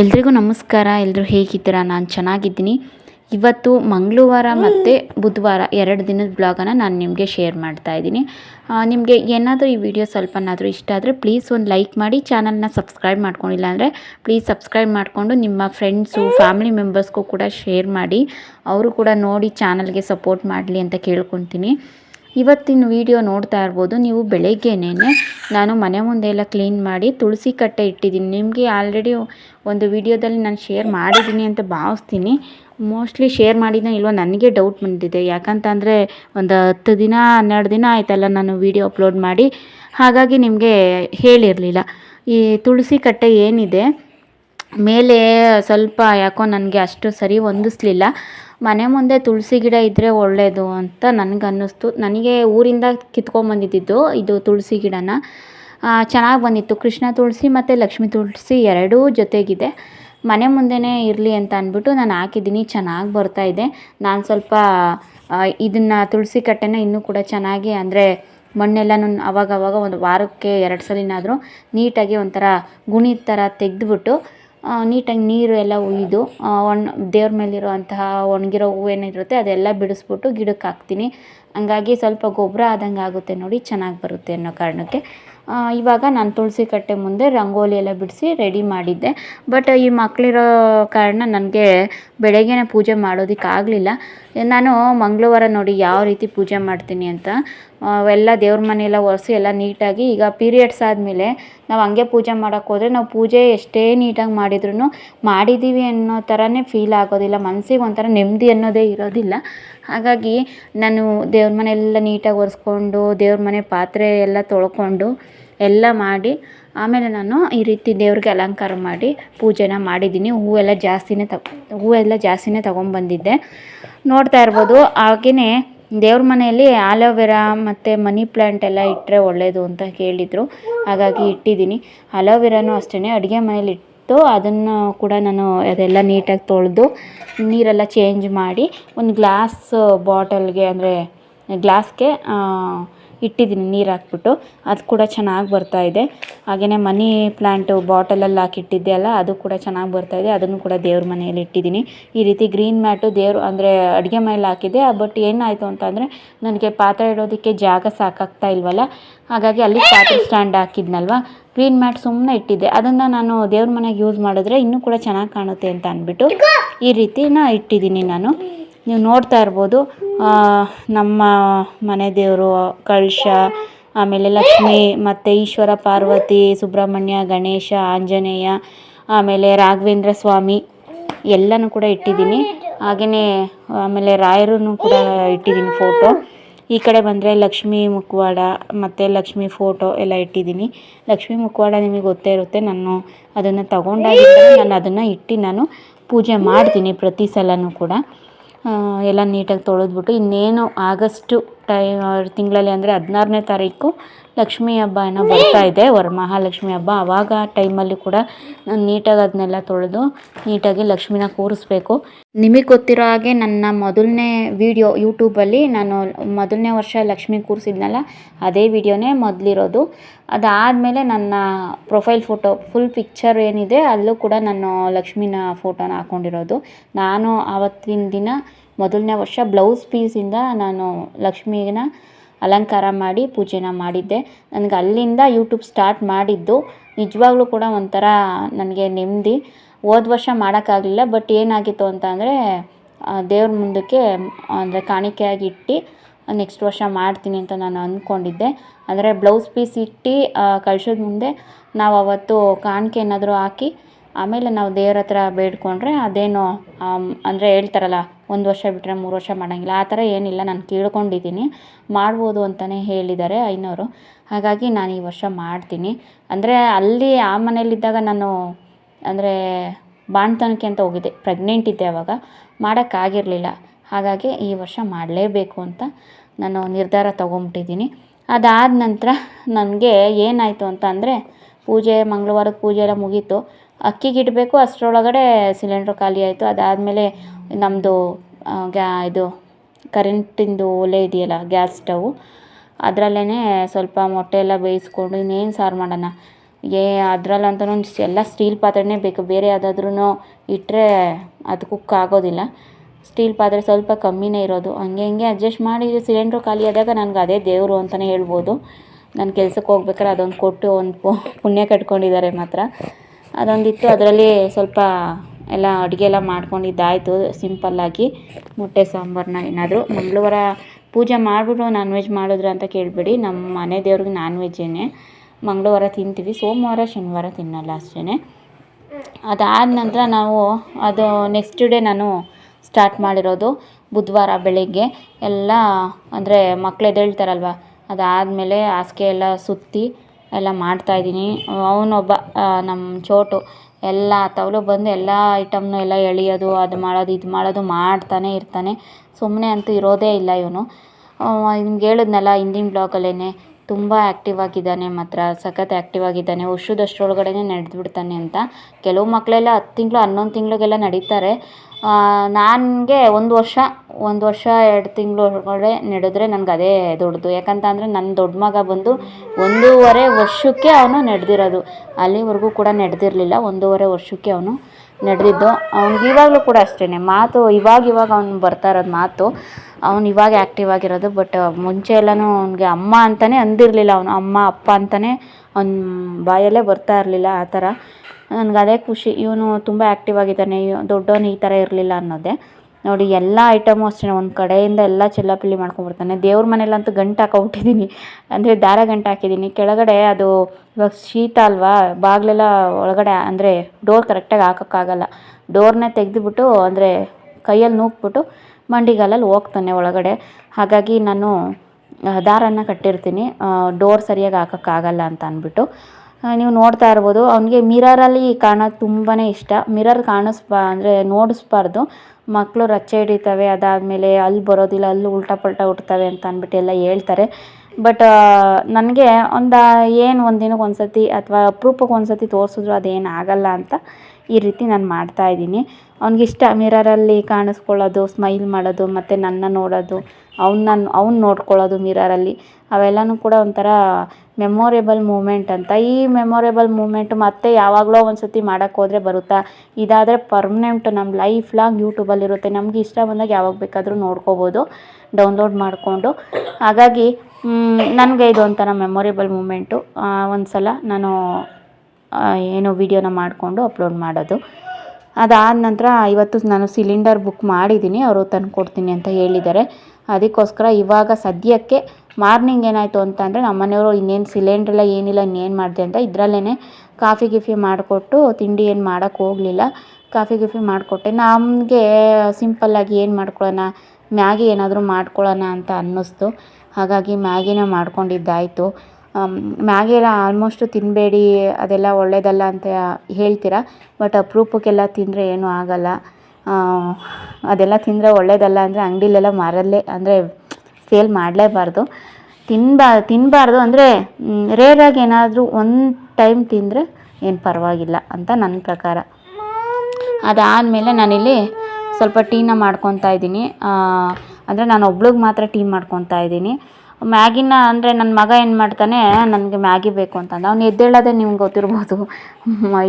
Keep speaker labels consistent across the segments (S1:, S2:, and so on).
S1: ಎಲ್ರಿಗೂ ನಮಸ್ಕಾರ. ಎಲ್ಲರೂ ಹೇಗಿದ್ದೀರಾ? ನಾನು ಚೆನ್ನಾಗಿದ್ದೀನಿ. ಇವತ್ತು ಮಂಗಳವಾರ ಮತ್ತು ಬುಧವಾರ ಎರಡು ದಿನದ ಬ್ಲಾಗನ್ನು ನಾನು ನಿಮಗೆ ಶೇರ್ ಮಾಡ್ತಾ ಇದ್ದೀನಿ. ನಿಮಗೆ ಏನಾದರೂ ಈ ವಿಡಿಯೋ ಸ್ವಲ್ಪನಾದರೂ ಇಷ್ಟ ಆದರೆ ಪ್ಲೀಸ್ ಒಂದು ಲೈಕ್ ಮಾಡಿ ಚಾನಲ್ನ ಸಬ್ಸ್ಕ್ರೈಬ್ ಮಾಡ್ಕೊಂಡಿಲ್ಲ ಅಂದರೆ ಪ್ಲೀಸ್ ಸಬ್ಸ್ಕ್ರೈಬ್ ಮಾಡಿಕೊಂಡು ನಿಮ್ಮ ಫ್ರೆಂಡ್ಸು ಫ್ಯಾಮಿಲಿ ಮೆಂಬರ್ಸ್ಗೂ ಕೂಡ ಶೇರ್ ಮಾಡಿ. ಅವರು ಕೂಡ ನೋಡಿ ಚಾನಲ್ಗೆ ಸಪೋರ್ಟ್ ಮಾಡಲಿ ಅಂತ ಕೇಳ್ಕೊತೀನಿ. ಇವತ್ತಿನ ವಿಡಿಯೋ ನೋಡ್ತಾ ಇರ್ಬೋದು. ನೀವು ಬೆಳಗ್ಗೆನೇ ನಾನು ಮನೆ ಮುಂದೆ ಎಲ್ಲ ಕ್ಲೀನ್ ಮಾಡಿ ತುಳಸಿ ಕಟ್ಟೆ ಇಟ್ಟಿದ್ದೀನಿ. ನಿಮಗೆ ಆಲ್ರೆಡಿ ಒಂದು ವಿಡಿಯೋದಲ್ಲಿ ನಾನು ಶೇರ್ ಮಾಡಿದ್ದೀನಿ ಅಂತ ಭಾವಿಸ್ತೀನಿ. ಮೋಸ್ಟ್ಲಿ ಶೇರ್ ಮಾಡಿದ್ನ ಇಲ್ವೋ? ನನಗೆ ಡೌಟ್ ಬಂದಿದೆ. ಯಾಕಂತಂದರೆ ಒಂದು ಹತ್ತು ದಿನ, ಹನ್ನೆರಡು ದಿನ ಆಯ್ತಲ್ಲ ನಾನು ವಿಡಿಯೋ ಅಪ್ಲೋಡ್ ಮಾಡಿ. ಹಾಗಾಗಿ ನಿಮಗೆ ಹೇಳಿರಲಿಲ್ಲ. ಈ ತುಳಸಿ ಕಟ್ಟೆ ಏನಿದೆ? ಮೇಲೆ ಸ್ವಲ್ಪ ಯಾಕೋ ನನಗೆ ಅಷ್ಟು ಸರಿ ಹೊಂದಿಸ್ಲಿಲ್ಲ. ಮನೆ ಮುಂದೆ ತುಳಸಿ ಗಿಡ ಇದ್ದರೆ ಒಳ್ಳೆಯದು ಅಂತ ನನಗೆ ಅನ್ನಿಸ್ತು. ನನಗೆ ಊರಿಂದ ಕಿತ್ಕೊಂಬಂದಿದ್ದು ಇದು ತುಳಸಿ ಗಿಡನ. ಚೆನ್ನಾಗಿ ಬಂದಿತ್ತು. ಕೃಷ್ಣ ತುಳಸಿ ಮತ್ತು ಲಕ್ಷ್ಮೀ ತುಳಸಿ ಎರಡೂ ಜೊತೆಗಿದೆ. ಮನೆ ಮುಂದೆನೇ ಇರಲಿ ಅಂತ ಅಂದ್ಬಿಟ್ಟು ನಾನು ಹಾಕಿದ್ದೀನಿ. ಚೆನ್ನಾಗಿ ಬರ್ತಾ ಇದೆ. ನಾನು ಸ್ವಲ್ಪ ಇದನ್ನು ತುಳಸಿ ಕಟ್ಟೆನ ಇನ್ನೂ ಕೂಡ ಚೆನ್ನಾಗಿ ಅಂದರೆ ಮಣ್ಣೆಲ್ಲನೂ ಅವಾಗವಾಗ ಅವಾಗ ಒಂದು ವಾರಕ್ಕೆ ಎರಡು ಸಲಿನಾದರೂ ನೀಟಾಗಿ ಒಂಥರ ಗುಣಿ ಥರ ತೆಗೆದ್ಬಿಟ್ಟು ನೀಟಾಗಿ ನೀರು ಎಲ್ಲ ಉಯ್ದು ಒಣ, ದೇವ್ರ ಮೇಲಿರುವಂತಹ ಒಣಗಿರೋ ಹೂವು ಏನಿರುತ್ತೆ ಅದೆಲ್ಲ ಬಿಡಿಸ್ಬಿಟ್ಟು ಗಿಡಕ್ಕೆ ಹಾಕ್ತೀನಿ. ಹಂಗಾಗಿ ಸ್ವಲ್ಪ ಗೊಬ್ಬರ ಆದಂಗೆ ಆಗುತ್ತೆ ನೋಡಿ, ಚೆನ್ನಾಗಿ ಬರುತ್ತೆ ಅನ್ನೋ ಕಾರಣಕ್ಕೆ. ಇವಾಗ ನಾನು ತುಳಸಿ ಕಟ್ಟೆ ಮುಂದೆ ರಂಗೋಲಿ ಎಲ್ಲ ಬಿಡಿಸಿ ರೆಡಿ ಮಾಡಿದ್ದೆ. ಬಟ್ ಈ ಮಕ್ಕಳಿರೋ ಕಾರಣ ನನಗೆ ಬೆಳಗ್ಗೆನೇ ಪೂಜೆ ಮಾಡೋದಕ್ಕಾಗಲಿಲ್ಲ. ನಾನು ಮಂಗಳವಾರ ನೋಡಿ ಯಾವ ರೀತಿ ಪೂಜೆ ಮಾಡ್ತೀನಿ ಅಂತ. ಎಲ್ಲ ದೇವ್ರ ಮನೆಯೆಲ್ಲ ಒರೆಸಿ ಎಲ್ಲ ನೀಟಾಗಿ ಈಗ ಪೀರಿಯಡ್ಸ್ ಆದಮೇಲೆ ನಾವು ಹಂಗೆ ಪೂಜೆ ಮಾಡೋಕ್ಕೆ ಹೋದರೆ ನಾವು ಪೂಜೆ ಎಷ್ಟೇ ನೀಟಾಗಿ ಮಾಡಿದ್ರೂ ಮಾಡಿದ್ದೀವಿ ಅನ್ನೋ ಥರನೇ ಫೀಲ್ ಆಗೋದಿಲ್ಲ. ಮನ್ಸಿಗೆ ಒಂಥರ ನೆಮ್ಮದಿ ಅನ್ನೋದೇ ಇರೋದಿಲ್ಲ. ಹಾಗಾಗಿ ನಾನು ದೇವ್ರ ಮನೆಯೆಲ್ಲ ನೀಟಾಗಿ ಒರೆಸ್ಕೊಂಡು, ದೇವ್ರ ಮನೆ ಪಾತ್ರೆ ಎಲ್ಲ ತೊಳ್ಕೊಂಡು ಎಲ್ಲ ಮಾಡಿ, ಆಮೇಲೆ ನಾನು ಈ ರೀತಿ ದೇವ್ರಿಗೆ ಅಲಂಕಾರ ಮಾಡಿ ಪೂಜೆನ ಮಾಡಿದ್ದೀನಿ ಹೂವೆಲ್ಲ ಜಾಸ್ತಿನೇ ತಗೊ ಹೂವೆಲ್ಲ ಜಾಸ್ತಿನೇ ತೊಗೊಂಬಂದಿದ್ದೆ. ನೋಡ್ತಾ ಇರ್ಬೋದು ಹಾಗೆಯೇ ದೇವ್ರ ಮನೆಯಲ್ಲಿ ಆಲೋವೆರಾ ಮತ್ತು ಮನಿ ಪ್ಲ್ಯಾಂಟ್ ಎಲ್ಲ ಇಟ್ಟರೆ ಒಳ್ಳೆಯದು ಅಂತ ಕೇಳಿದರು. ಹಾಗಾಗಿ ಇಟ್ಟಿದ್ದೀನಿ. ಅಲೋವೆರಾನು ಅಷ್ಟೇ ಅಡುಗೆ ಮನೇಲಿ ಇಟ್ಟು ಅದನ್ನು ಕೂಡ ನಾನು ಅದೆಲ್ಲ ನೀಟಾಗಿ ತೊಳೆದು ನೀರೆಲ್ಲ ಚೇಂಜ್ ಮಾಡಿ ಒಂದು ಗ್ಲಾಸ್ ಬಾಟಲ್ಗೆ ಅಂದರೆ ಗ್ಲಾಸ್ಗೆ ಇಟ್ಟಿದ್ದೀನಿ, ನೀರು ಹಾಕ್ಬಿಟ್ಟು. ಅದು ಕೂಡ ಚೆನ್ನಾಗಿ ಬರ್ತಾ ಇದೆ. ಹಾಗೆಯೇ ಮನಿ ಪ್ಲ್ಯಾಂಟು ಬಾಟಲಲ್ಲಿ ಹಾಕಿಟ್ಟಿದ್ದೆ ಅಲ್ಲ, ಅದು ಕೂಡ ಚೆನ್ನಾಗಿ ಬರ್ತಾ ಇದೆ. ಅದನ್ನು ಕೂಡ ದೇವ್ರ ಮನೆಯಲ್ಲಿ ಇಟ್ಟಿದ್ದೀನಿ. ಈ ರೀತಿ ಗ್ರೀನ್ ಮ್ಯಾಟು ದೇವ್ರು ಅಂದರೆ ಅಡುಗೆ ಮನೇಲಿ ಹಾಕಿದ್ದೆ. ಬಟ್ ಏನಾಯಿತು ಅಂತಂದರೆ ನನಗೆ ಪಾತ್ರೆ ಇಡೋದಕ್ಕೆ ಜಾಗ ಸಾಕಾಗ್ತಾ ಇಲ್ವಲ್ಲ? ಹಾಗಾಗಿ ಅಲ್ಲಿ ಪಾತ್ರೆ ಸ್ಟ್ಯಾಂಡ್ ಹಾಕಿದ್ನಲ್ವ? ಗ್ರೀನ್ ಮ್ಯಾಟ್ ಸುಮ್ಮನೆ ಇಟ್ಟಿದ್ದೆ. ಅದನ್ನು ನಾನು ದೇವ್ರ ಮನೆಗೆ ಯೂಸ್ ಮಾಡಿದ್ರೆ ಇನ್ನೂ ಕೂಡ ಚೆನ್ನಾಗಿ ಕಾಣುತ್ತೆ ಅಂತ ಅಂದ್ಬಿಟ್ಟು ಈ ರೀತಿನ ಇಟ್ಟಿದ್ದೀನಿ ನಾನು. ನೀವು ನೋಡ್ತಾ ಇರ್ಬೋದು. ನಮ್ಮ ಮನೆ ದೇವರು ಕಳಶ, ಆಮೇಲೆ ಲಕ್ಷ್ಮಿ, ಮತ್ತು ಈಶ್ವರ, ಪಾರ್ವತಿ, ಸುಬ್ರಹ್ಮಣ್ಯ, ಗಣೇಶ, ಆಂಜನೇಯ, ಆಮೇಲೆ ರಾಘವೇಂದ್ರ ಸ್ವಾಮಿ ಎಲ್ಲನೂ ಕೂಡ ಇಟ್ಟಿದ್ದೀನಿ. ಹಾಗೆಯೇ ಆಮೇಲೆ ರಾಯರನ್ನು ಕೂಡ ಇಟ್ಟಿದ್ದೀನಿ ಫೋಟೋ ಈ ಕಡೆ ಬಂದರೆ ಲಕ್ಷ್ಮೀ ಮುಖವಾಡ, ಮತ್ತು ಲಕ್ಷ್ಮೀ ಫೋಟೋ ಎಲ್ಲ ಇಟ್ಟಿದ್ದೀನಿ. ಲಕ್ಷ್ಮೀ ಮುಖವಾಡ ನಿಮಗೆ ಗೊತ್ತೇ ಇರುತ್ತೆ, ನಾನು ಅದನ್ನು ತಗೊಂಡಾಗ ನಾನು ಅದನ್ನು ಇಟ್ಟು ನಾನು ಪೂಜೆ ಮಾಡ್ತೀನಿ ಪ್ರತಿ ಸಲವೂ ಕೂಡ. ಎಲ್ಲ ನೀಟಾಗಿ ತೊಳೆದ್ಬಿಟ್ಟು ಇನ್ನೇನು ಆಗಸ್ಟು ಟೈ ತಿಂಗಳಲ್ಲಿ ಅಂದರೆ ಹದಿನಾರನೇ ತಾರೀಕು ಲಕ್ಷ್ಮೀ ಹಬ್ಬ ಏನೋ ಬರ್ತಾ ಇದೆ. ವರಮಹಾಲಕ್ಷ್ಮಿ ಹಬ್ಬ ಆವಾಗ ಟೈಮಲ್ಲಿ ಕೂಡ ನಾನು ನೀಟಾಗಿ ಅದನ್ನೆಲ್ಲ ತೊಳೆದು ನೀಟಾಗಿ ಲಕ್ಷ್ಮಿನ ಕೂರಿಸ್ಬೇಕು. ನಿಮಗೆ ಗೊತ್ತಿರೋ ಹಾಗೆ ನನ್ನ ಮೊದಲನೇ ವೀಡಿಯೋ ಯೂಟ್ಯೂಬಲ್ಲಿ ನಾನು ಮೊದಲನೇ ವರ್ಷ ಲಕ್ಷ್ಮಿ ಕೂರಿಸಿದ್ನಲ್ಲ, ಅದೇ ವಿಡಿಯೋನೇ ಮೊದಲಿರೋದು. ಅದಾದಮೇಲೆ ನನ್ನ ಪ್ರೊಫೈಲ್ ಫೋಟೋ, ಫುಲ್ ಪಿಕ್ಚರ್ ಏನಿದೆ ಅಲ್ಲೂ ಕೂಡ ನಾನು ಲಕ್ಷ್ಮಿನ ಫೋಟೋನ ಹಾಕ್ಕೊಂಡಿರೋದು ನಾನು ಆವತ್ತಿನ ದಿನ ಮೊದಲನೇ ವರ್ಷ ಬ್ಲೌಸ್ ಪೀಸಿಂದ ನಾನು ಲಕ್ಷ್ಮೀನ ಅಲಂಕಾರ ಮಾಡಿ ಪೂಜೆನ ಮಾಡಿದ್ದೆ. ನನಗೆ ಅಲ್ಲಿಂದ ಯೂಟ್ಯೂಬ್ ಸ್ಟಾರ್ಟ್ ಮಾಡಿದ್ದು. ನಿಜವಾಗ್ಲೂ ಕೂಡ ಒಂಥರ ನನಗೆ ನೆಮ್ಮದಿ. ಹೋದ ವರ್ಷ ಮಾಡೋಕ್ಕಾಗಲಿಲ್ಲ ಬಟ್ ಏನಾಗಿತ್ತು ಅಂತ ಅಂದರೆ ದೇವ್ರ ಮುಂದಕ್ಕೆ, ಅಂದರೆ ಕಾಣಿಕೆಯಾಗಿ ಇಟ್ಟು ನೆಕ್ಸ್ಟ್ ವರ್ಷ ಮಾಡ್ತೀನಿ ಅಂತ ನಾನು ಅಂದ್ಕೊಂಡಿದ್ದೆ ಅಂದರೆ ಬ್ಲೌಸ್ ಪೀಸ್ ಇಟ್ಟು ಕಳ್ಸೋದ್ ಮುಂದೆ ನಾವು ಅವತ್ತು ಕಾಣಿಕೆ ಏನಾದರೂ ಹಾಕಿ ಆಮೇಲೆ ನಾವು ದೇವ್ರ ಹತ್ರ ಬೇಡಿಕೊಂಡ್ರೆ ಅದೇನೋ ಅಂದರೆ ಹೇಳ್ತಾರಲ್ಲ, ಒಂದು ವರ್ಷ ಬಿಟ್ಟರೆ ಮೂರು ವರ್ಷ ಮಾಡೋಂಗಿಲ್ಲ. ಆ ಥರ ಏನಿಲ್ಲ, ನಾನು ಕೇಳ್ಕೊಂಡಿದ್ದೀನಿ. ಮಾಡ್ಬೋದು ಅಂತಲೇ ಹೇಳಿದ್ದಾರೆ ಐನೋರು. ಹಾಗಾಗಿ ನಾನು ಈ ವರ್ಷ ಮಾಡ್ತೀನಿ. ಅಂದರೆ ಅಲ್ಲಿ ಆ ಮನೇಲಿದ್ದಾಗ ನಾನು, ಅಂದರೆ ಬಾಣ್ತನಕ್ಕೆ ಅಂತ ಹೋಗಿದ್ದೆ. ಪ್ರೆಗ್ನೆಂಟ್ ಇದ್ದೆ ಆವಾಗ ಮಾಡೋಕ್ಕಾಗಿರಲಿಲ್ಲ ಹಾಗಾಗಿ ಈ ವರ್ಷ ಮಾಡಲೇಬೇಕು ಅಂತ ನಾನು ನಿರ್ಧಾರ ತೊಗೊಂಬಿಟ್ಟಿದ್ದೀನಿ. ಅದಾದ ನಂತರ ನನಗೆ ಏನಾಯಿತು ಅಂತ ಅಂದರೆ, ಪೂಜೆ, ಮಂಗಳವಾರದ ಪೂಜೆ ಎಲ್ಲ ಮುಗೀತು. ಅಕ್ಕಿಗೆ ಇಡಬೇಕು, ಅಷ್ಟರೊಳಗಡೆ ಸಿಲಿಂಡ್ರ್ ಖಾಲಿ ಆಯಿತು. ಅದಾದಮೇಲೆ ನಮ್ಮದು ಗ್ಯಾ, ಇದು ಕರೆಂಟಿಂದು ಒಲೆ ಇದೆಯಲ್ಲ, ಗ್ಯಾಸ್ ಸ್ಟವ್ ಅದರಲ್ಲೇ ಸ್ವಲ್ಪ ಮೊಟ್ಟೆ ಎಲ್ಲ ಬೇಯಿಸ್ಕೊಂಡು ಇನ್ನೇನು ಸಾರು ಮಾಡೋಣ? ಏ, ಅದರಲ್ಲಂತೂ ಎಲ್ಲ ಸ್ಟೀಲ್ ಪಾತ್ರೆನೇ ಬೇಕು. ಬೇರೆ ಯಾವುದಾದ್ರೂ ಇಟ್ಟರೆ ಅದು ಕುಕ್ ಆಗೋದಿಲ್ಲ. ಸ್ಟೀಲ್ ಪಾತ್ರೆ ಸ್ವಲ್ಪ ಕಮ್ಮಿನೇ ಇರೋದು. ಹಂಗೆ ಹಿಂಗೆ ಅಡ್ಜಸ್ಟ್ ಮಾಡಿ ಸಿಲಿಂಡ್ರು ಖಾಲಿ ಆದಾಗ ನನಗೆ ಅದೇ ದೇವರು ಅಂತಲೇ ಹೇಳ್ಬೋದು. ನಾನು ಕೆಲಸಕ್ಕೆ ಹೋಗ್ಬೇಕಾದ್ರೆ ಅದೊಂದು ಕೊಟ್ಟು ಒಂದು ಪುಣ್ಯ ಕಟ್ಕೊಂಡಿದ್ದಾರೆ ಮಾತ್ರ. ಅದೊಂದಿತ್ತು. ಅದರಲ್ಲಿ ಸ್ವಲ್ಪ ಎಲ್ಲ ಅಡುಗೆ ಎಲ್ಲ ಮಾಡ್ಕೊಂಡಿದ್ದಾಯಿತು. ಸಿಂಪಲ್ಲಾಗಿ ಮೊಟ್ಟೆ ಸಾಂಬಾರನ್ನ ಏನಾದರೂ. ಮಂಗಳವಾರ ಪೂಜೆ ಮಾಡಿಬಿಟ್ಟು ನಾನ್ ವೆಜ್ ಮಾಡಿದ್ರೆ ಅಂತ ಕೇಳಬೇಡಿ. ನಮ್ಮ ಮನೆ ದೇವ್ರಿಗೆ ನಾನ್ ವೆಜ್ಜೇನೆ ಮಂಗಳವಾರ ತಿಂತೀವಿ. ಸೋಮವಾರ, ಶನಿವಾರ ತಿನ್ನಲ್ಲ ಅಷ್ಟೇ ಅದಾದ ನಂತರ ನಾವು ಅದು ನೆಕ್ಸ್ಟ್ ಡೇ ನಾನು ಸ್ಟಾರ್ಟ್ ಮಾಡಿರೋದು ಬುಧವಾರ ಬೆಳಿಗ್ಗೆ. ಎಲ್ಲ ಅಂದರೆ ಮಕ್ಳು ಎದ್ದೇಳ್ತಾರಲ್ವ, ಅದಾದಮೇಲೆ ಹಾಸಿಗೆ ಎಲ್ಲ ಸುತ್ತಿ ಎಲ್ಲ ಮಾಡ್ತಾಯಿದ್ದೀನಿ ಅವನೊಬ್ಬ ನಮ್ಮ ಚೋಟು, ಎಲ್ಲ ತವಲು ಬಂದು ಎಲ್ಲ ಐಟಮ್ನು ಎಲ್ಲ ಎಳೆಯೋದು, ಅದು ಮಾಡೋದು, ಇದು ಮಾಡೋದು ಮಾಡ್ತಾನೆ ಇರ್ತಾನೆ. ಸುಮ್ಮನೆ ಅಂತೂ ಇರೋದೇ ಇಲ್ಲ ಇವನು. ನಿಮ್ಗೆ ಹೇಳಿದ್ನಲ್ಲ, ಹಿಂದಿನ ಬ್ಲಾಗಲ್ಲೇ ತುಂಬ ಆ್ಯಕ್ಟಿವ್ ಆಗಿದ್ದಾನೆ ಮಾತ್ರ ಸಖತ್ ಆ್ಯಕ್ಟಿವ್ ಆಗಿದ್ದಾನೆ ವರ್ಷದಷ್ಟ್ರೊಳಗಡೆನೇ ನಡೆದು ಬಿಡ್ತಾನೆ ಅಂತ. ಕೆಲವು ಮಕ್ಕಳೆಲ್ಲ ಹತ್ತು ತಿಂಗಳು, ಹನ್ನೊಂದು ತಿಂಗಳಿಗೆಲ್ಲ ನಡೀತಾರೆ. ನನಗೆ ಒಂದು ವರ್ಷ ಒಂದು ವರ್ಷ, ಎರಡು ತಿಂಗಳು ಒಳಗಡೆ ನಡೆದ್ರೆ ನನಗೆ ಅದೇ ದೊಡ್ಡದು. ಯಾಕಂತ ಅಂದರೆ ನನ್ನ ದೊಡ್ಡ ಮಗ ಬಂದು ಒಂದೂವರೆ ವರ್ಷಕ್ಕೆ ಅವನು ನಡೆದಿರೋದು. ಅಲ್ಲಿವರೆಗೂ ಕೂಡ ನಡೆದಿರಲಿಲ್ಲ, ಒಂದೂವರೆ ವರ್ಷಕ್ಕೆ ಅವನು ನಡೆದಿದ್ದು. ಅವ್ನಿಗೆ ಇವಾಗಲೂ ಕೂಡ ಅಷ್ಟೇ ಮಾತು ಇವಾಗ ಇವಾಗ ಅವ್ನು ಬರ್ತಾ ಇರೋದು ಮಾತು, ಅವ್ನು ಇವಾಗ ಆ್ಯಕ್ಟಿವ್ ಆಗಿರೋದು ಬಟ್ ಮುಂಚೆ ಎಲ್ಲನೂ ಅವ್ನಿಗೆ ಅಮ್ಮ ಅಂತಲೇ ಅಂದಿರಲಿಲ್ಲ ಅವನು. ಅಮ್ಮ, ಅಪ್ಪ ಅಂತಲೇ ಅವ್ನ ಬಾಯಲ್ಲೇ ಬರ್ತಾ ಇರಲಿಲ್ಲ ಆ ಥರ. ನನಗೆ ಅದೇ ಖುಷಿ. ಇವನು ತುಂಬ ಆ್ಯಕ್ಟಿವ್ ಆಗಿದ್ದಾನೆ. ದೊಡ್ಡವನು ಈ ಥರ ಇರಲಿಲ್ಲ ಅನ್ನೋದೇ. ನೋಡಿ, ಎಲ್ಲ ಐಟಮು ಅಷ್ಟೇ ಒಂದು ಕಡೆಯಿಂದ ಎಲ್ಲ ಚೆಲ್ಲಾಪಿಲ್ಲಿ ಮಾಡ್ಕೊಂಡ್ಬಿಡ್ತಾನೆ. ದೇವ್ರ ಮನೇಲಂತೂ ಗಂಟು ಹಾಕೋಬಿಟ್ಟಿದ್ದೀನಿ ಅಂದರೆ ದಾರ ಗಂಟು ಹಾಕಿದ್ದೀನಿ ಕೆಳಗಡೆ ಅದು ಇವಾಗ ಶೀತ ಅಲ್ವಾ? ಬಾಗಿಲೆಲ್ಲ ಒಳಗಡೆ ಅಂದರೆ ಡೋರ್ ಕರೆಕ್ಟಾಗಿ ಹಾಕೋಕ್ಕಾಗಲ್ಲ. ಡೋರ್ನೇ ತೆಗೆದುಬಿಟ್ಟು, ಅಂದರೆ ಕೈಯಲ್ಲಿ ನೂಕ್ಬಿಟ್ಟು ಮಂಡಿಗಾಲಲ್ಲಿ ಹೋಗ್ತಾನೆ ಒಳಗಡೆ. ಹಾಗಾಗಿ ನಾನು ದಾರನ ಕಟ್ಟಿರ್ತೀನಿ. ಡೋರ್ ಸರಿಯಾಗಿ ಹಾಕೋಕ್ಕಾಗಲ್ಲ ಅಂತ ಅಂದ್ಬಿಟ್ಟು. ನೀವು ನೋಡ್ತಾ ಇರ್ಬೋದು. ಅವನಿಗೆ ಮಿರರಲ್ಲಿ ಕಾಣೋದು ತುಂಬಾ ಇಷ್ಟ. ಮಿರರ್ ಕಾಣಿಸ್ಬಾ, ಅಂದರೆ ನೋಡಿಸ್ಬಾರ್ದು. ಮಕ್ಕಳು ರಚ್ಚೆ ಹಿಡಿತವೆ, ಅದಾದಮೇಲೆ ಅಲ್ಲಿ ಬರೋದಿಲ್ಲ, ಅಲ್ಲಿ ಉಲ್ಟಾ ಪಲ್ಟಾ ಹುಡ್ತವೆ ಅಂತ ಅಂದ್ಬಿಟ್ಟು ಎಲ್ಲ ಹೇಳ್ತಾರೆ. ಬಟ್ ನನಗೆ ಒಂದು ಏನು ಒಂದು ದಿನಕ್ಕೆ ಒಂದು ಸತಿ ಅಥವಾ ಅಪ್ರೂಪಕ್ಕೆ ಒಂದು ಸತಿ ತೋರಿಸಿದ್ರು ಅದೇನು ಆಗಲ್ಲ ಅಂತ ಈ ರೀತಿ ನಾನು ಮಾಡ್ತಾಯಿದ್ದೀನಿ ಅವ್ನಿಗಿಷ್ಟ ಮಿರರಲ್ಲಿ ಕಾಣಿಸ್ಕೊಳ್ಳೋದು, ಸ್ಮೈಲ್ ಮಾಡೋದು, ಮತ್ತು ನನ್ನ ನೋಡೋದು, ಅವನ್ನ, ಅವ್ನು ನೋಡ್ಕೊಳ್ಳೋದು ಮಿರರಲ್ಲಿ. ಅವೆಲ್ಲವೂ ಕೂಡ ಒಂಥರ ಮೆಮೊರೇಬಲ್ ಮೂಮೆಂಟ್ ಅಂತ. ಈ ಮೆಮೊರೇಬಲ್ ಮೂಮೆಂಟ್ ಮತ್ತೆ ಯಾವಾಗಲೋ ಒಂದು ಸತಿ ಮಾಡೋಕ್ಕೆ ಹೋದರೆ ಬರುತ್ತಾ? ಇದಾದರೆ ಪರ್ಮನೆಂಟ್ ನಮ್ಮ ಲೈಫ್ ಲಾಂಗ್ ಯೂಟ್ಯೂಬಲ್ಲಿರುತ್ತೆ ನಮ್ಗೆ ಇಷ್ಟ ಬಂದಾಗ ಯಾವಾಗ ಬೇಕಾದರೂ ನೋಡ್ಕೋಬೋದು. ಡೌನ್ಲೋಡ್ ಮಾಡಿಕೊಂಡು. ಹಾಗಾಗಿ ನನಗೆ ಇದು ಒಂಥರ ಮೆಮೊರೇಬಲ್ ಮೂಮೆಂಟು ಒಂದು ಸಲ ನಾನು ಏನು ವಿಡಿಯೋನ ಮಾಡಿಕೊಂಡು ಅಪ್ಲೋಡ್ ಮಾಡೋದು. ಅದಾದ ನಂತರ ಇವತ್ತು ನಾನು ಸಿಲಿಂಡರ್ ಬುಕ್ ಮಾಡಿದ್ದೀನಿ, ಅವರು ತಂದು ಕೊಡ್ತೀನಿ ಅಂತ ಹೇಳಿದ್ದಾರೆ. ಅದಕ್ಕೋಸ್ಕರ ಇವಾಗ ಸದ್ಯಕ್ಕೆ ಮಾರ್ನಿಂಗ್ ಏನಾಯಿತು ಅಂತ ಅಂದರೆ ನಮ್ಮ ಮನೆಯವರು ಇನ್ನೇನು ಸಿಲಿಂಡ್ರೆಲ್ಲ ಏನಿಲ್ಲ, ಇನ್ನೇನು ಮಾಡಿದೆ ಅಂತ ಇದರಲ್ಲೇ ಕಾಫಿ ಗಿಫಿ ಮಾಡಿಕೊಟ್ಟು ತಿಂಡಿ ಏನು ಮಾಡೋಕ್ಕೆ ಹೋಗಲಿಲ್ಲ. ಕಾಫಿ ಗಿಫಿ ಮಾಡಿಕೊಟ್ಟೆ. ನಮಗೆ ಸಿಂಪಲ್ಲಾಗಿ ಏನು ಮಾಡ್ಕೊಳ್ಳೋಣ, ಮ್ಯಾಗಿ ಏನಾದರೂ ಮಾಡ್ಕೊಳ್ಳೋಣ ಅಂತ ಅನ್ನಿಸ್ತು. ಹಾಗಾಗಿ ಮ್ಯಾಗಿನ ಮಾಡ್ಕೊಂಡಿದ್ದಾಯಿತು. ಮ್ಯಾಗಿ ಎಲ್ಲ ಆಲ್ಮೋಸ್ಟು ತಿನ್ನಬೇಡಿ ಅದೆಲ್ಲ ಒಳ್ಳೆಯದಲ್ಲ ಅಂತ ಹೇಳ್ತೀರ? ಬಟ್ ಅಪರೂಪಕ್ಕೆಲ್ಲ ತಿಂದರೆ ಏನೂ ಆಗಲ್ಲ. ಅದೆಲ್ಲ ತಿಂದರೆ ಒಳ್ಳೆಯದಲ್ಲ ಅಂದರೆ ಅಂಗಡಿಲೆಲ್ಲ ಮಾರಲ್ಲೇ, ಅಂದರೆ ಸೇಲ್ ಮಾಡಲೇಬಾರ್ದು. ತಿನ್ಬಾ ತಿನ್ನಬಾರ್ದು ಅಂದರೆ ರೇರಾಗಿ ಏನಾದರೂ ಒಂದು ಟೈಮ್ ತಿಂದರೆ ಏನು ಪರವಾಗಿಲ್ಲ ಅಂತ ನನ್ನ ಪ್ರಕಾರ. ಅದಾದಮೇಲೆ ನಾನಿಲ್ಲಿ ಸ್ವಲ್ಪ ಟೀನ ಮಾಡ್ಕೊತಾ ಇದ್ದೀನಿ. ಅಂದರೆ ನಾನು ಒಬ್ಳಿಗೆ ಮಾತ್ರ ಟೀ ಮಾಡ್ಕೊತಾ ಇದ್ದೀನಿ. ಮ್ಯಾಗಿನ ಅಂದರೆ ನನ್ನ ಮಗ ಏನು ಮಾಡ್ತಾನೆ, ನನಗೆ ಮ್ಯಾಗಿ ಬೇಕು ಅಂತಂದ. ಅವ್ನು ಎದ್ದೇಳೋದೇ ನಿಮ್ಗೆ ಗೊತ್ತಿರ್ಬೋದು.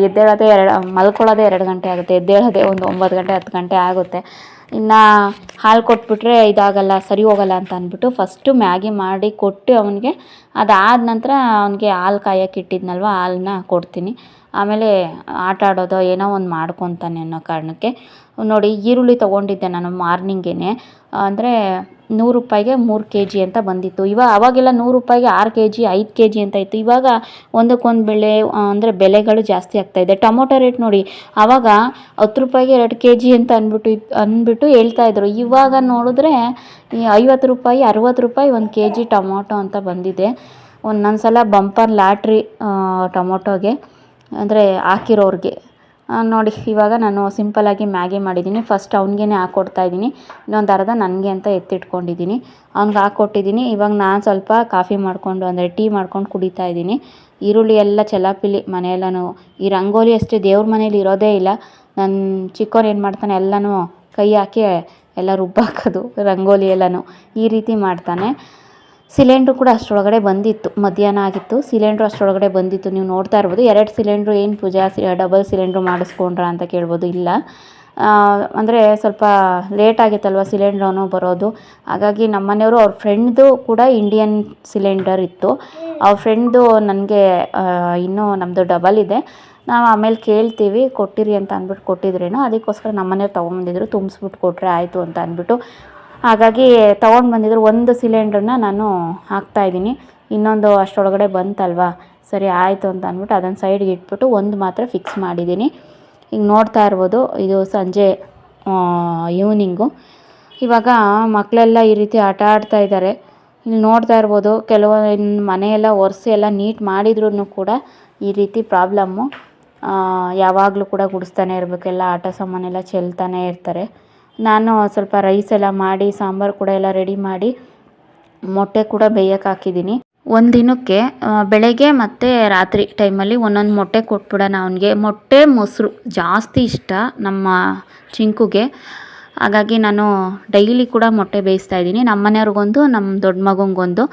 S1: ಎದ್ದೇಳೋದೇ ಎರಡು, ಮಲ್ಕೊಳ್ಳೋದೇ ಎರಡು ಗಂಟೆ ಆಗುತ್ತೆ. ಎದ್ದೇಳೋದೇ ಒಂದು ಒಂಬತ್ತು ಗಂಟೆ, ಹತ್ತು ಗಂಟೆ ಆಗುತ್ತೆ. ಇನ್ನು ಹಾಲು ಕೊಟ್ಬಿಟ್ರೆ ಇದಾಗಲ್ಲ, ಸರಿ ಹೋಗಲ್ಲ ಅಂತ ಅಂದ್ಬಿಟ್ಟು ಫಸ್ಟು ಮ್ಯಾಗಿ ಮಾಡಿ ಕೊಟ್ಟು ಅವನಿಗೆ ಅದಾದ ನಂತರ ಅವನಿಗೆ ಹಾಲು ಕಾಯಕ್ಕೆ ಇಟ್ಟಿದ್ನಲ್ವ ಹಾಲನ್ನ ಕೊಡ್ತೀನಿ. ಆಮೇಲೆ ಆಟ ಆಡೋದೋ ಏನೋ ಒಂದು ಮಾಡ್ಕೊತಾನೆ ಅನ್ನೋ ಕಾರಣಕ್ಕೆ. ನೋಡಿ, ಈರುಳ್ಳಿ ತೊಗೊಂಡಿದ್ದೆ ನಾನು ಮಾರ್ನಿಂಗೇ ಅಂದರೆ ನೂರು ರೂಪಾಯಿಗೆ ಮೂರು ಕೆ ಜಿ ಅಂತ ಬಂದಿತ್ತು. ಇವಾಗ ಅವಾಗೆಲ್ಲ ನೂರು ರೂಪಾಯಿಗೆ ಆರು ಕೆ ಜಿ ಐದು ಕೆ ಜಿ ಅಂತ ಇತ್ತು. ಇವಾಗ ಒಂದಕ್ಕೊಂದು ಬೆಳೆ, ಅಂದರೆ ಬೆಲೆಗಳು ಜಾಸ್ತಿ ಆಗ್ತಾಯಿದೆ ಟೊಮೊಟೊ ರೇಟ್ ನೋಡಿ ಆವಾಗ ಹತ್ತು ರೂಪಾಯಿಗೆ ಎರಡು ಕೆ ಜಿ ಅಂತ ಅಂದ್ಬಿಟ್ಟು ಅಂದ್ಬಿಟ್ಟು ಹೇಳ್ತಾಯಿದ್ರು ಇವಾಗ ನೋಡಿದ್ರೆ ಐವತ್ತು ರೂಪಾಯಿ, ಅರವತ್ತು ರೂಪಾಯಿ ಒಂದು ಕೆ ಜಿ ಟೊಮೊಟೊ ಅಂತ ಬಂದಿದೆ. ಒಂದೊಂದು ಸಲ ಬಂಪರ್ ಲಾಟ್ರಿ ಟೊಮೊಟೊಗೆ. ಅಂದರೆ ಹಾಕಿರೋರಿಗೆ. ನೋಡಿ, ಇವಾಗ ನಾನು ಸಿಂಪಲ್ಲಾಗಿ ಮ್ಯಾಗಿ ಮಾಡಿದ್ದೀನಿ. ಫಸ್ಟ್ ಅವ್ನಿಗೇ ಹಾಕ್ಕೊಡ್ತಾ ಇದ್ದೀನಿ. ಇನ್ನೊಂದು ಅರ್ಧ ನನಗೆ ಅಂತ ಎತ್ತಿಟ್ಕೊಂಡಿದ್ದೀನಿ. ಅವ್ನಿಗೆ ಹಾಕ್ಕೊಟ್ಟಿದ್ದೀನಿ ಇವಾಗ ನಾನು ಸ್ವಲ್ಪ ಕಾಫಿ ಮಾಡಿಕೊಂಡು, ಅಂದರೆ ಟೀ ಮಾಡ್ಕೊಂಡು ಕುಡಿತಾ ಇದ್ದೀನಿ. ಈರುಳ್ಳಿ ಎಲ್ಲ ಚಲಾಪಿಲಿ ಮನೆಯೆಲ್ಲನೂ. ಈ ರಂಗೋಲಿ ಅಷ್ಟೇ ದೇವ್ರ ಮನೇಲಿ ಇರೋದೇ ಇಲ್ಲ. ನನ್ನ ಚಿಕ್ಕವ್ರು ಏನು ಮಾಡ್ತಾನೆ, ಎಲ್ಲನೂ ಕೈ ಹಾಕಿ ಎಲ್ಲ ರುಬ್ಬಾಕೋದು ರಂಗೋಲಿ ಎಲ್ಲನೂ. ಈ ರೀತಿ ಮಾಡ್ತಾನೆ. ಸಿಲಿಂಡ್ರು ಕೂಡ ಅಷ್ಟರೊಳಗಡೆ ಬಂದಿತ್ತು. ಮಧ್ಯಾಹ್ನ ಆಗಿತ್ತು. ಸಿಲಿಂಡ್ರು ಅಷ್ಟರೊಳಗಡೆ ಬಂದಿತ್ತು. ನೀವು ನೋಡ್ತಾ ಇರ್ಬೋದು, ಎರಡು ಸಿಲಿಂಡ್ರು ಏನು ಪೂಜಾ ಡಬಲ್ ಸಿಲಿಂಡ್ರು ಮಾಡಿಸ್ಕೊಂಡ್ರಾ ಅಂತ ಕೇಳ್ಬೋದು, ಇಲ್ಲ. ಅಂದರೆ ಸ್ವಲ್ಪ ಲೇಟ್ ಆಗಿತ್ತಲ್ವ ಸಿಲಿಂಡ್ರನು ಬರೋದು. ಹಾಗಾಗಿ ನಮ್ಮ ಮನೆಯವರು ಅವ್ರ ಫ್ರೆಂಡ್ದು ಕೂಡ ಇಂಡಿಯನ್ ಸಿಲಿಂಡರ್ ಇತ್ತು. ಅವ್ರ ಫ್ರೆಂಡ್ದು ನನಗೆ ಇನ್ನೂ ನಮ್ಮದು ಡಬಲ್ ಇದೆ. ನಾವು ಆಮೇಲೆ ಕೇಳ್ತೀವಿ, ಕೊಟ್ಟಿರಿ ಅಂತ ಅಂದ್ಬಿಟ್ಟು ಕೊಟ್ಟಿದ್ರೇನೋ, ಅದಕ್ಕೋಸ್ಕರ ನಮ್ಮ ಮನೆಯವ್ರು ತೊಗೊಂಬಂದಿದ್ರು, ತುಂಬಿಸ್ಬಿಟ್ಟು ಕೊಟ್ಟರೆ ಆಯಿತು ಅಂತ ಅಂದ್ಬಿಟ್ಟು ಹಾಗಾಗಿ ತೊಗೊಂಡು ಬಂದಿದ್ರು ಒಂದು ಸಿಲಿಂಡ್ರನ್ನ ನಾನು ಹಾಕ್ತಾಯಿದ್ದೀನಿ ಇನ್ನೊಂದು ಅಷ್ಟರೊಳಗಡೆ ಬಂತಲ್ವಾ? ಸರಿ, ಆಯಿತು ಅಂತ ಅಂದ್ಬಿಟ್ಟು ಅದನ್ನು ಸೈಡ್ಗೆ ಇಟ್ಬಿಟ್ಟು ಒಂದು ಮಾತ್ರ ಫಿಕ್ಸ್ ಮಾಡಿದ್ದೀನಿ. ಈಗ ನೋಡ್ತಾ ಇರ್ಬೋದು, ಇದು ಸಂಜೆ ಈವ್ನಿಂಗು ಇವಾಗ ಮಕ್ಕಳೆಲ್ಲ ಈ ರೀತಿ ಆಟ ಆಡ್ತಾ ಇದ್ದಾರೆ. ಇಲ್ಲಿ ನೋಡ್ತಾ ಇರ್ಬೋದು ಕೆಲವೊಂದು ಮನೆಯೆಲ್ಲ ಒರೆಸಿ ಎಲ್ಲ ನೀಟ್ ಮಾಡಿದ್ರೂ ಕೂಡ ಈ ರೀತಿ ಪ್ರಾಬ್ಲಮ್ಮು ಯಾವಾಗಲೂ ಕೂಡ ಗುಡಿಸ್ತಾನೆ ಇರಬೇಕು, ಎಲ್ಲ ಆಟ ಸಾಮಾನೆಲ್ಲ ಚೆಲ್ತಾನೆ ಇರ್ತಾರೆ. ನಾನು ಸ್ವಲ್ಪ ರೈಸ್ ಎಲ್ಲ ಮಾಡಿ, ಸಾಂಬಾರು ಕೂಡ ಎಲ್ಲ ರೆಡಿ ಮಾಡಿ ಮೊಟ್ಟೆ ಕೂಡ ಬೇಯಕ್ಕೆ ಹಾಕಿದ್ದೀನಿ. ಒಂದು ದಿನಕ್ಕೆ ಬೆಳಗ್ಗೆ ಮತ್ತು ರಾತ್ರಿ ಟೈಮಲ್ಲಿ ಒಂದೊಂದು ಮೊಟ್ಟೆ ಕೊಟ್ಬಿಡೋಣ ಅವನಿಗೆ. ಮೊಟ್ಟೆ ಮೊಸರು ಜಾಸ್ತಿ ಇಷ್ಟ ನಮ್ಮ ಚಿಂಕುಗೆ. ಹಾಗಾಗಿ ನಾನು ಡೈಲಿ ಕೂಡ ಮೊಟ್ಟೆ ಬೇಯಿಸ್ತಾ ಇದ್ದೀನಿ. ನಮ್ಮ ಮನೆಯವ್ರಿಗೊಂದು, ನಮ್ಮ ದೊಡ್ಡ ಮಗಂಗೊಂದು.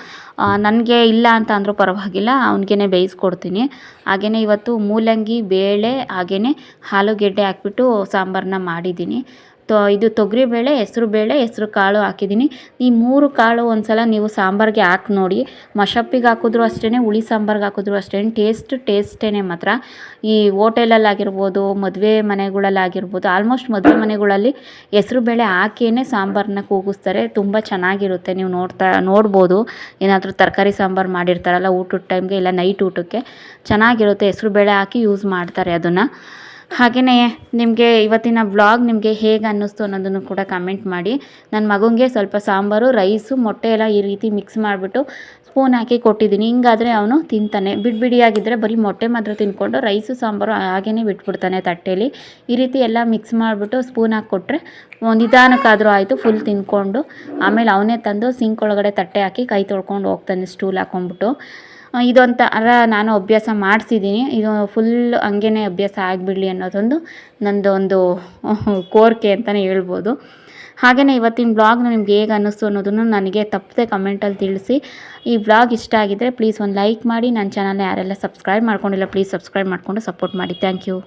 S1: ನನಗೆ ಇಲ್ಲ ಅಂತ ಅಂದರೂ ಪರವಾಗಿಲ್ಲ ಅವ್ನಿಗೇ ಬೇಯಿಸ್ಕೊಡ್ತೀನಿ. ಹಾಗೆಯೇ ಇವತ್ತು ಮೂಲಂಗಿ, ಬೇಳೆ ಹಾಗೆಯೇ ಆಲೂಗೆಡ್ಡೆ ಹಾಕ್ಬಿಟ್ಟು ಸಾಂಬಾರನ್ನ ಮಾಡಿದ್ದೀನಿ. ತೊ, ಇದು ತೊಗರಿಬೇಳೆ ಹೆಸ್ರುಬೇಳೆ ಹೆಸ್ರು ಕಾಳು ಹಾಕಿದ್ದೀನಿ. ಈ ಮೂರು ಕಾಳು ಒಂದು ಸಲ ನೀವು ಸಾಂಬಾರಿಗೆ ಹಾಕಿ ನೋಡಿ. ಮಶಪ್ಪಿಗೆ ಹಾಕಿದ್ರು ಅಷ್ಟೇ ಹುಳಿ ಸಾಂಬಾರ್ಗೆ ಹಾಕಿದ್ರು ಅಷ್ಟೇ ಟೇಸ್ಟ್ ಟೇಸ್ಟೇ ಮಾತ್ರ. ಈ ಹೋಟೆಲಲ್ಲಾಗಿರ್ಬೋದು ಮದುವೆ ಮನೆಗಳಲ್ಲಾಗಿರ್ಬೋದು ಆಲ್ಮೋಸ್ಟ್ ಮದುವೆ ಮನೆಗಳಲ್ಲಿ ಹೆಸ್ರುಬೇಳೆ ಹಾಕಿಯೇ ಸಾಂಬಾರನ್ನ ಕೂಗಿಸ್ತಾರೆ. ತುಂಬ ಚೆನ್ನಾಗಿರುತ್ತೆ. ನೀವು ನೋಡ್ತಾ, ನೋಡ್ಬೋದು. ಏನಾದರೂ ತರಕಾರಿ ಸಾಂಬಾರು ಮಾಡಿರ್ತಾರಲ್ಲ ಊಟದ ಟೈಮ್ಗೆ ಇಲ್ಲ ನೈಟ್ ಊಟಕ್ಕೆ, ಚೆನ್ನಾಗಿರುತ್ತೆ. ಹೆಸ್ರುಬೇಳೆ ಹಾಕಿ ಯೂಸ್ ಮಾಡ್ತಾರೆ ಅದನ್ನು. ಹಾಗೆಯೇ ನಿಮಗೆ ಇವತ್ತಿನ ಬ್ಲಾಗ್ ನಿಮಗೆ ಹೇಗೆ ಅನ್ನಿಸ್ತು ಅನ್ನೋದನ್ನು ಕೂಡ ಕಮೆಂಟ್ ಮಾಡಿ. ನನ್ನ ಮಗನಿಗೆ ಸ್ವಲ್ಪ ಸಾಂಬಾರು, ರೈಸು, ಮೊಟ್ಟೆ ಎಲ್ಲ ಈ ರೀತಿ ಮಿಕ್ಸ್ ಮಾಡಿಬಿಟ್ಟು ಸ್ಪೂನ್ ಹಾಕಿ ಕೊಟ್ಟಿದ್ದೀನಿ. ಹಿಂಗಾದರೆ ಅವನು ತಿಂತಾನೆ. ಬಿಡಿ ಬಿಡಿಯಾಗಿದ್ದರೆ ಬರೀ ಮೊಟ್ಟೆ ಮಾತ್ರ ತಿಂದ್ಕೊಂಡು ರೈಸು, ಸಾಂಬಾರು ಹಾಗೇ ಬಿಟ್ಬಿಡ್ತಾನೆ ತಟ್ಟೆಯಲ್ಲಿ ಈ ರೀತಿ ಎಲ್ಲ ಮಿಕ್ಸ್ ಮಾಡಿಬಿಟ್ಟು ಸ್ಪೂನ್ ಹಾಕಿ ಕೊಟ್ಟರೆ ನಿಧಾನಕ್ಕಾದರೂ ಆಯಿತು ಫುಲ್ ತಿಂದ್ಕೊಂಡು ಆಮೇಲೆ ಅವನೇ ತಂದು ಸಿಂಕ್ ಒಳಗಡೆ ತಟ್ಟೆ ಹಾಕಿ ಕೈ ತೊಳ್ಕೊಂಡು ಹೋಗ್ತಾನೆ ಸ್ಟೂಲ್ ಹಾಕ್ಕೊಂಬಿಟ್ಟು ಇದೊಂಥರ ನಾನು ಅಭ್ಯಾಸ ಮಾಡಿಸಿದ್ದೀನಿ. ಇದು ಫುಲ್ ಹಂಗೇ ಅಭ್ಯಾಸ ಆಗಿಬಿಡ್ಲಿ ಅನ್ನೋದೊಂದು ನಂದು ಒಂದು ಕೋರಿಕೆ ಅಂತಲೇ ಹೇಳ್ಬೋದು. ಹಾಗೆಯೇ ಇವತ್ತಿನ ಬ್ಲಾಗ್ ನಿಮ್ಗೆ ಹೇಗೆ ಅನ್ನಿಸ್ತು ಅನ್ನೋದನ್ನು ನನಗೆ ತಪ್ಪದೆ ಕಮೆಂಟಲ್ಲಿ ತಿಳಿಸಿ. ಈ ಬ್ಲಾಗ್ ಇಷ್ಟ ಆಗಿದ್ದರೆ ಪ್ಲೀಸ್ ಒಂದು ಲೈಕ್ ಮಾಡಿ. ನನ್ನ ಚಾನಲ್ನ ಯಾರೆಲ್ಲ ಸಬ್ಸ್ಕ್ರೈಬ್ ಮಾಡ್ಕೊಂಡಿಲ್ಲ ಪ್ಲೀಸ್ ಸಬ್ಸ್ಕ್ರೈಬ್ ಮಾಡಿಕೊಂಡು ಸಪೋರ್ಟ್ ಮಾಡಿ. Thank you